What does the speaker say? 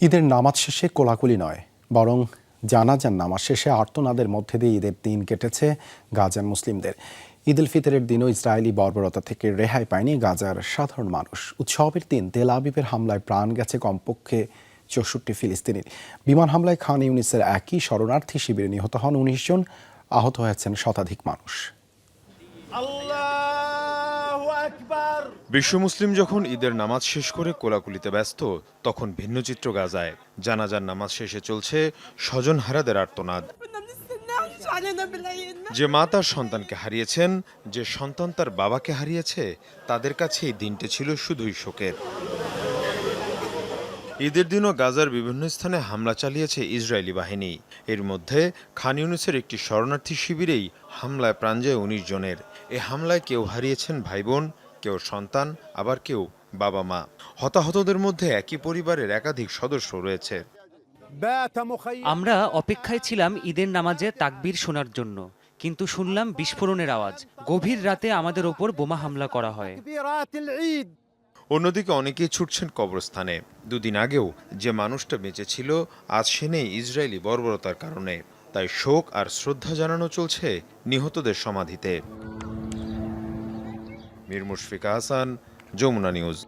ঈদের নামাজ শেষে কোলাকুলি নয়, বরং জানাজান নামাজ শেষে আর্তনাদের মধ্যে দিয়ে ঈদের দিন কেটেছে গাজার মুসলিমদের। ঈদ উল ফিতরের দিনও ইসরায়েলি বর্বরতা থেকে রেহাই পায়নি গাজার সাধারণ মানুষ। উৎসবের দিন তেল আবিবের হামলায় প্রাণ গেছে কমপক্ষে চৌষট্টি ফিলিস্তিনির। বিমান হামলায় খান ইউনিসের একই শরণার্থী শিবিরে নিহত হন উনিশ জন, আহত হয়েছেন শতাধিক মানুষ। বিশ্ব মুসলিম যখন ঈদের নামাজ শেষ করে কোলাকুলিতে ব্যস্ত, তখন ভিন্ন চিত্র গাজায়। জানাজার নামাজ শেষে চলছে স্বজন হারাদের আর্তনাদ। যে মা তার সন্তানকে হারিয়েছেন, যে সন্তান তার বাবাকে হারিয়েছে, তাদের কাছে এই দিনটি ছিল শুধুই শোকের। ঈদের দিনও গাজার বিভিন্ন স্থানে হামলা চালিয়েছে ইসরায়েলি বাহিনী। এর মধ্যে খান ইউনিসের একটি শরণার্থী শিবিরেই হামলায় প্রাণ যায় উনিশ জনের। এ হামলায় কেউ হারিয়েছেন ভাই বোন কেউ সন্তান, আবার কেউ বাবা মা। হতাহতদের মধ্যে একই পরিবারের একাধিক সদস্য রয়েছে। আমরা অপেক্ষায় ছিলাম ঈদের নামাজে তাকবীর শোনার জন্য, কিন্তু শুনলাম বিস্ফোরণের আওয়াজ। গভীর রাতে আমাদের ওপর বোমা হামলা করা হয়। অন্যদিকে অনেকেই ছুটছেন কবরস্থানে। দুদিন আগেও যে মানুষটা বেঁচে ছিল, আজ সে নেই ইসরায়েলি বর্বরতার কারণে। তাই শোক আর শ্রদ্ধা জানানো চলছে নিহতদের সমাধিতে। মীর মুশফিকা হাসান যমুনা নিউজ।